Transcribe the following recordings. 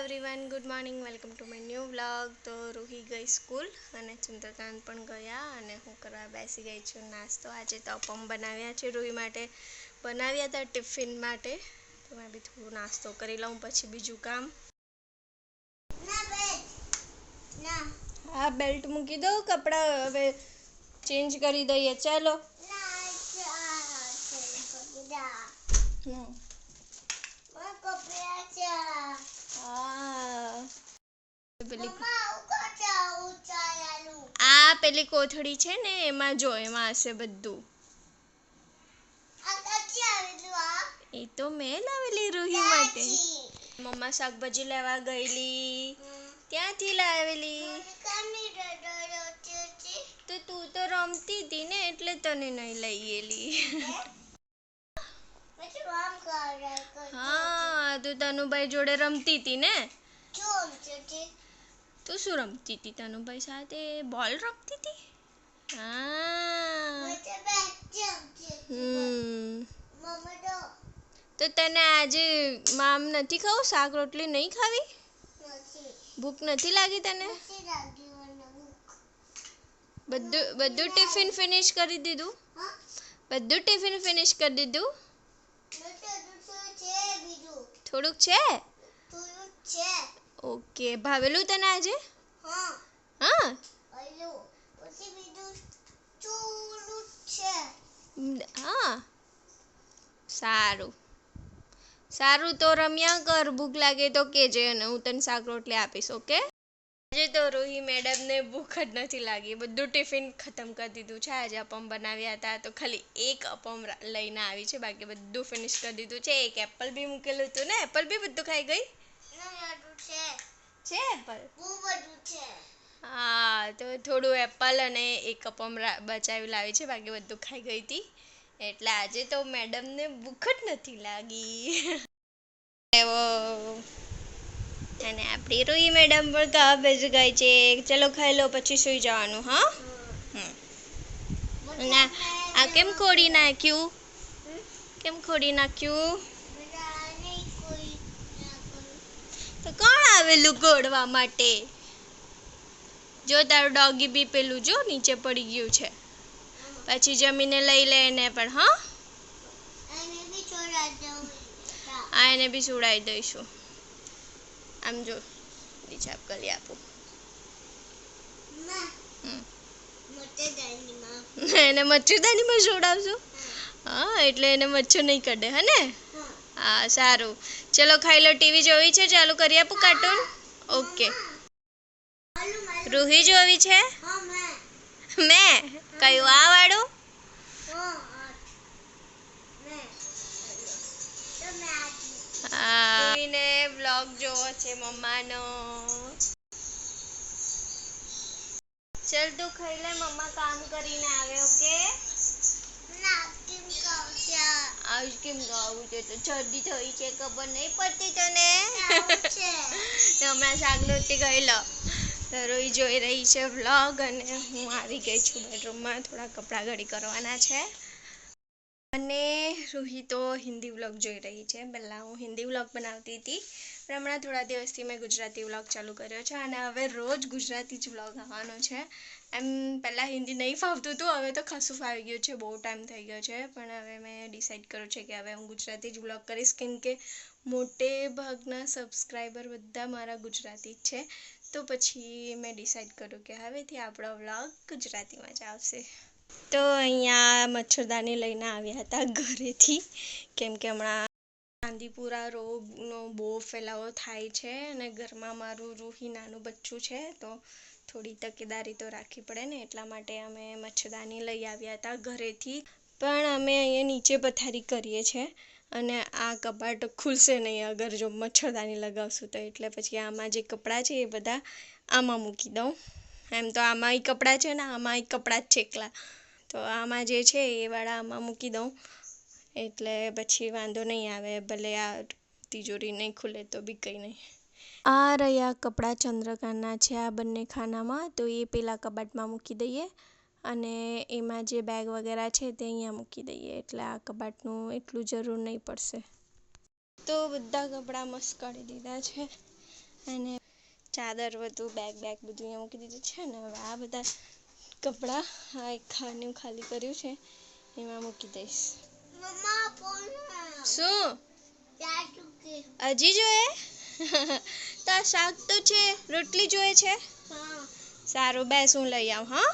Everyone good morning welcome to my new vlog તો રૂહી ગઈ school અને ચંદ્રકાંત પણ ગયા અને હું કરવા બેસી ગઈ છું નાસ્તો. આજે તો અપમ બનાવ્યા છે રૂહી માટે. બનાવ્યા હતા ટિફિન માટે. તો મેં બી થોડું નાસ્તો કરી લઉં પછી બીજું કામ. હા બેલ્ટ મૂકી દો કપડાં હવે ચેન્જ કરી દઈએ. ચાલો. હમ. પેલી આ પેલી કોથળી છે ને એમાં જો એમાં હશે બધું એ તો મેં લાવેલી રૂહી માટે મમ્મા શાકભાજી લેવા ગયેલી ત્યાંથી લાવેલી તો તું તો રમતી હતી ને એટલે તને નહીં લઈ ગયેલી હા તું તનુભાઈ જોડે રમતી હતી ને? તું શું રમતી હતી તનુભાઈ સાથે? બોલ રમતી હતી? હા. તો તને આજે મામ નથી ખાવું? શાક રોટલી નહીં ખાવી? ભૂખ નથી લાગી તને? બધું બધું ટિફિન ફિનિશ કરી દીધું? બધું ટિફિન ફિનિશ કરી દીધું? થોડુંક છે? ઓકે ભાવેલું તને આજે? હા. હા. સારું. સારું તો રમ્યા કર ભૂખ લાગે તો કેજે અને હું તને શાક રોટલી આપીશ ઓકે? આજે તો રોહી મેડમને ભૂખ જ નથી લાગી. બધું ટિફિન ખતમ કરી દીધું છે. આજે અપમ બનાવ્યા હતા તો ખાલી એક અપમ લઈને આવી છે. બાકી બધું ફિનિશ કરી દીધું છે. એક એપલ બી મૂકેલું હતું ને. એપલ બી બધું ખાઈ ગઈ? છે. એપલ હા તો થોડું એપલ અને એક અપમ બચાવી લાવી છે. બાકી બધું ખાઈ ગઈ હતી. એટલે આજે તો મેડમને ભૂખ જ નથી લાગી. એવો અને આપણી રૂઈ મેડમ પણ કાં બેસી ગઈ છે. ચલો ખાઈ લો પછી સૂઈ જવાનું હા? ના આ- કેમ ખોડી નાખ્યું? કેમ ખોડી નાખ્યું? તો કોણ આવેલું ગોળવા માટે? જો તારું ડોગી બી પેલું જો નીચે પડી ગયું છે. પછી જમીને લઈ લે એને પણ હા? એને બી છોડાઈ દઈશું. આમ જો ડિચાપ કરી આપું. એને મચ્છરદાનીમાં જોડાવજો. હા. એટલે એને મચ્છર નહીં કડે હે ને? હા. સારું. ચલો ખાઈ લો ટીવી જોવી છે ચાલુ કરી આપું કાર્ટૂન? ઓકે. રૂહી જોવી છે? મેં. કયું આ વાળું? હા છે મમ્માનો. ચલ તું ખાઈ લે મમ્મા કામ કરીને આવે ઓકે? આઈસ્ક્રીમ ખાવું છે તો શરદી થઈ છે ખબર નહીં પડતી તને? હમણાં શાક લોટી ગયેલો રોઈ જોઈ રહી છે વ્લોગ અને હું આવી ગઈ છું બેડરૂમમાં થોડા કપડાં ઘડી કરવાના છે. અને રૂહી તો હિન્દી વ્લોગ જોઈ રહી છે. પહેલાં હું હિન્દી વ્લોગ બનાવતી હતી, પણ હમણાં થોડા દિવસથી મેં ગુજરાતી વ્લોગ ચાલુ કર્યો છે અને હવે રોજ ગુજરાતી જ વ્લોગ આવવાનો છે. એમ પહેલાં હિન્દી નહીં ફાવતું હતું, હવે તો ખાસું ફાવી ગયું છે, બહુ ટાઈમ થઈ ગયો છે. પણ હવે મેં ડિસાઇડ કર્યું છે કે હવે હું ગુજરાતી જ વ્લોગ કરીશ, કેમ કે મોટે ભાગના સબસ્ક્રાઈબર બધા મારા ગુજરાતી જ છે. તો પછી મેં ડિસાઇડ કર્યું કે હવેથી આપણો વ્લોગ ગુજરાતીમાં જ આવશે. તો અહીંયા મચ્છરદાની લઈને આવ્યા હતા ઘરેથી. કેમ કે હમણાં ચાંદીપુરા રોગનો બહુ ફેલાવો થાય છે અને ઘરમાં મારું રૂહી નાનું બચ્ચું છે, તો થોડી તકેદારી તો રાખવી પડે ને, એટલા માટે અમે મચ્છરદાની લઈ આવ્યા હતા ઘરેથી. પણ અમે અહીંયા નીચે પથારી કરીએ છીએ અને આ કબાટ ખુલશે નહીં અગર જો મચ્છરદાની લગાવશું તો. એટલે પછી આમાં જે કપડાં છે એ બધા આમાં મૂકી દઉં. એમ તો આમાંય કપડાં છે ને, આમાંય કપડાં જ છે એકલા. તો આમાં જે છે એ વાળા આમાં મૂકી દઉં. એટલે પછી વાંધો નહીં આવે ભલે આ તિજોરી નહીં ખુલે તો બી કંઈ નહીં. આ રહ્યા કપડાં ચંદ્રકાંતના છે આ બંને ખાનામાં તો એ પેલા કબાટમાં મૂકી દઈએ અને એમાં જે બેગ વગેરે છે તે અહીંયા મૂકી દઈએ એટલે આ કબાટનું એટલું જરૂર નહીં પડશે. તો બધા કપડાં મસ્ત કાઢી દીધા છે અને ચાદર બધું બેગ બેગ બધું અહીંયા મૂકી દીધું છે ને હવે આ બધા કપડાં આ એક ખાનું ખાલી કર્યું છે એમાં મૂકી દઈશ. શું? હજી જોઈએ? તો શાક તો છે રોટલી જોઈએ છે? સારું બેસ હું લઈ આવું હા?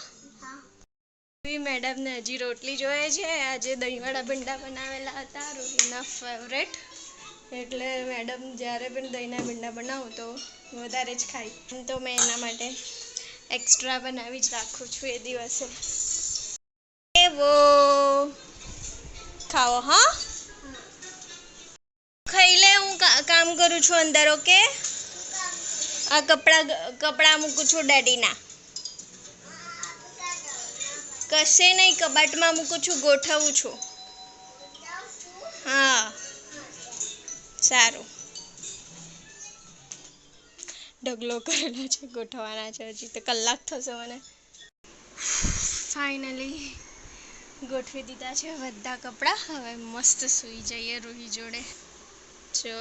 મેડમને હજી રોટલી જોઈએ છે. આજે દહીંવાળા ભીંડા બનાવેલા હતા રોટલીના ફેવરેટ એટલે મેડમ જ્યારે પણ દહીંના ભીંડા બનાવું તો વધારે જ ખાય. તો મેં એના માટે એક્સ્ટ્રા બનાવી જ રાખું છું એ દિવસે. એવો. ખાઓ, હા? ખાઈ લે, હું કામ કરું છું અંદર, ઓકે? આ કપડાં કપડાં મૂકું છું ડેડીના. કશે નહીં, કબાટમાં મૂકું છું, ગોઠવું છું. હા. સારું. ઢગલો કરેલો છે, ગોઠવવાના છે હજી તો કલાક થશે મને. ફાઇનલી ગોઠવી દીધા છે બધા કપડાં. હવે મસ્ત સૂઈ જઈએ રૂહી જોડે. જો,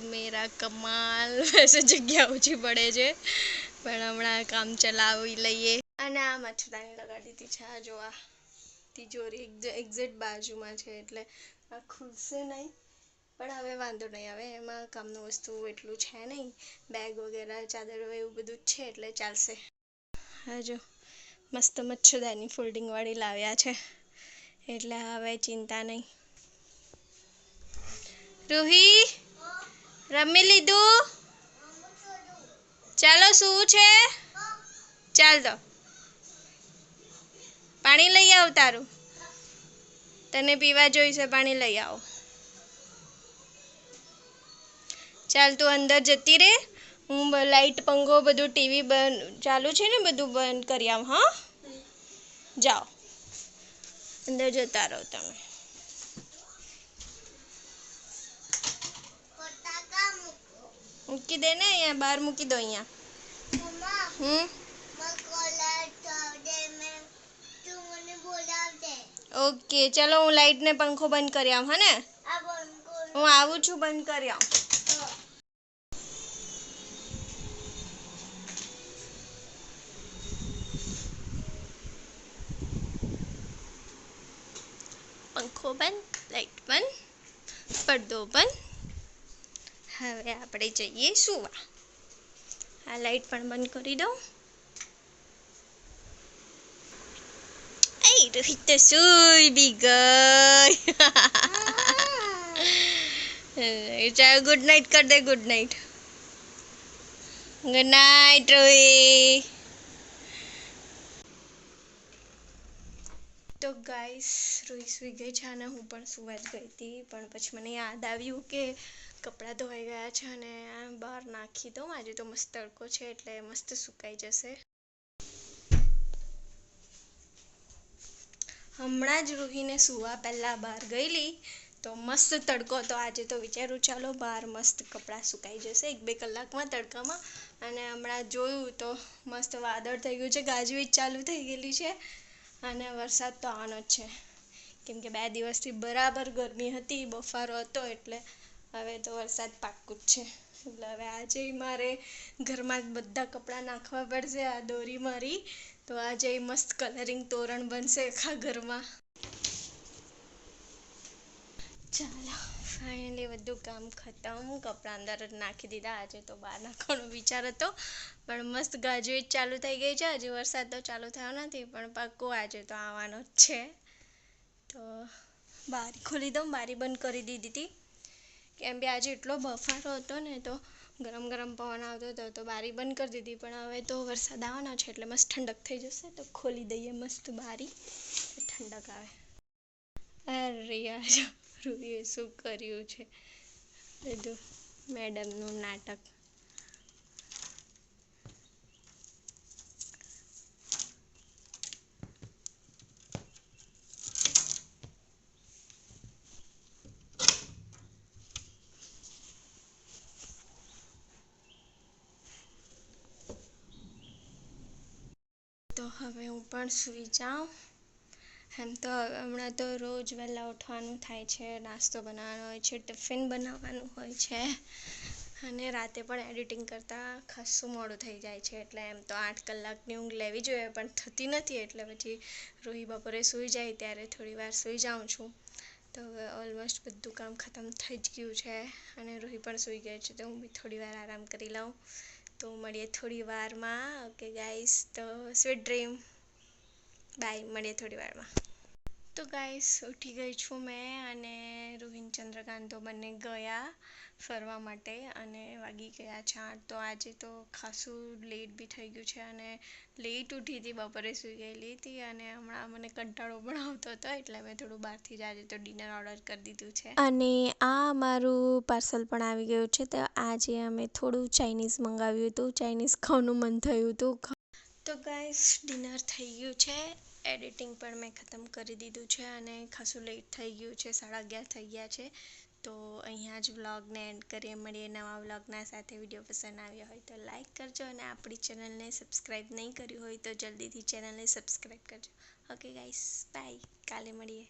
મેરા કમાલ. વૈસે જગ્યા ઓછી પડે છે, પણ હમણાં કામ ચલાવી લઈએ. અને આ મચ્છરદાની લગાડી દીધી છે, આ જો આ તિજોરી એક્ઝેક્ટ બાજુમાં છે, એટલે આ ખુલશે નહીં. પણ હવે વાંધો નહીં. હવે એમાં કામનું વસ્તુ એટલું છે નહીં. બેગ વગેરે, ચાદર એવું બધું જ છે એટલે ચાલશે. હા, જો. મસ્ત મચ્છરદાની ફોલ્ડિંગવાળી લાવ્યા છે. એટલે હવે ચિંતા નહીં. રૂહી, રમી લીધું? ચાલો, શું છે? ચાલ તો પાણી લઈ આવ તારું. તને પીવા જોઈશે, પાણી લઈ આવો. ચાલ તું અંદર જતી રહે હું બ- લાઈટ પંખો બધું ટીવી બંધ ચાલુ છે ને બધું બંધ કરી આવ હા? જાઓ. અંદર જતા રહો તમે. ફટાકા મૂકો. મૂકી દે ને અહીંયા બહાર મૂકી દો અહીંયા. મમ્મા હમ? મેં કોલર ચાવડે મેં તું મને બોલાવજે. ઓકે ચલો હું લાઈટ ને પંખો બંધ કરી આવું હા ને? આ બંધ કર. હું આવું છું બંધ કરી આવું. પંખો બંધ લાઈટ બંધ પડદો બંધ હવે આપણે જઈએ સુવા આ લાઈટ પણ બંધ કરી દઉં એ રોહિત તો સુઈ બી ગઈ ચાલો ગુડ નાઇટ કર દે good night good night Rohit તો ગાઈસ રોઈ સૂઈ ગઈ છે અને હું પણ સુવા જ ગઈ હતી, પણ પછી મને યાદ આવ્યું કે કપડાં ધોવાઈ ગયા છે અને બહાર નાખી દઉં. આજે તો મસ્ત તડકો છે એટલે મસ્ત સુકાઈ જશે. હમણાં જ રૂહીને સુવા પહેલાં બહાર ગયેલી તો મસ્ત તડકો હતો. આજે તો વિચારું ચાલો બહાર મસ્ત કપડાં સુકાઈ જશે એક બે કલાકમાં તડકામાં. અને હમણાં જોયું તો મસ્ત વાદળ થઈ ગયું છે, ગાજવીજ ચાલુ થઈ ગયેલી છે. અને વરસાદ તો આવવાનો જ છે. કેમ કે બે દિવસથી બરાબર ગરમી હતી, બફારો હતો એટલે હવે તો વરસાદ પાક્કું જ છે. એટલે હવે આજે મારે ઘરમાં જ બધા કપડાં નાખવા પડશે, આ દોરી મારી. તો આજે મસ્ત કલરિંગ તોરણ બનશે આખા ઘરમાં. ચાલો. ફાઇનલી બધું કામ ખતમ, કપડાં અંદર નાખી દીધા. આજે તો બહાર નાખવાનો વિચાર હતો, પણ મસ્ત ગાજવીજ ચાલુ થઈ ગઈ છે. હજી વરસાદ તો ચાલુ થયો નથી, પણ પાક્કું આજે તો આવવાનો જ છે. તો બારી ખોલી દઉં, બારી બંધ કરી દીધી હતી. કેમ કે આજે એટલો બફારો હતો ને, તો ગરમ ગરમ પવન આવતો હતો, તો બારી બંધ કરી દીધી. પણ હવે તો વરસાદ આવવાનો છે, એટલે મસ્ત ઠંડક થઈ જશે. તો ખોલી દઈએ મસ્ત બારી, ઠંડક આવે. અરે યાર. રૂહીએ શું કર્યું છે? બધું મેડમનું નાટક. તો હવે હું પણ સૂઈ જાઉં. એમ તો હમણાં તો રોજ વહેલા ઉઠવાનું થાય છે, નાસ્તો બનાવવાનો હોય છે, ટિફિન બનાવવાનું હોય છે. અને રાતે પણ એડિટિંગ કરતાં ખાસું મોડું થઈ જાય છે, એટલે એમ તો આઠ કલાકની ઊંઘ લેવી જોઈએ, પણ થતી નથી, એટલે પછી રોહી બપોરે સૂઈ જાય ત્યારે થોડી વાર સૂઈ જાઉં છું. તો હવે ઓલમોસ્ટ બધું કામ ખતમ થઈ જ ગયું છે, અને રોહી પણ સૂઈ ગઈ છે, તો હું બી થોડી વાર આરામ કરી લઉં. તો મળીએ થોડી વારમાં. ઓકે ગાઈસ તો સ્વીટ ડ્રીમ બાય મળીએ થોડી વારમાં. તો ગાઈસ ઉઠી ગઈ છું મેં અને રોહિન ચંદ્રકાંત તો બંને ગયા ફરવા માટે અને વાગી ગયા છે આઠ તો આજે તો ખાસું લેટ બી થઈ ગયું છે અને લેટ ઉઠી હતી બપોરે સૂઈ ગયેલી હતી અને હમણાં મને કંટાળો પણ આવતો હતો એટલે મેં થોડું બહારથી જ આજે તો ડિનર ઓર્ડર કરી દીધું છે. અને આ મારું પાર્સલ પણ આવી ગયું છે તો આજે અમે થોડું ચાઇનીઝ મંગાવ્યું હતું ચાઇનીઝ ખાવાનું મન થયું હતું. તો ગાઈસ ડિનર થઈ ગયું છે. એડિટિંગ પણ મેં ખતમ કરી દીધું છે અને ખાસું લેટ થઈ ગયું છે, સાડા અગિયાર થઈ ગયા છે. તો અહીંયા જ વ્લોગને એન્ડ કરીએ, મળીએ નવા વ્લોગના સાથે. વીડિયો પસંદ આવ્યો હોય તો લાઇક કરજો અને આપણી ચેનલને સબસ્ક્રાઈબ નહીં કર્યું હોય તો જલ્દીથી ચેનલને સબસ્ક્રાઈબ કરજો. ઓકે ગાઈસ બાય કાલે મળીએ.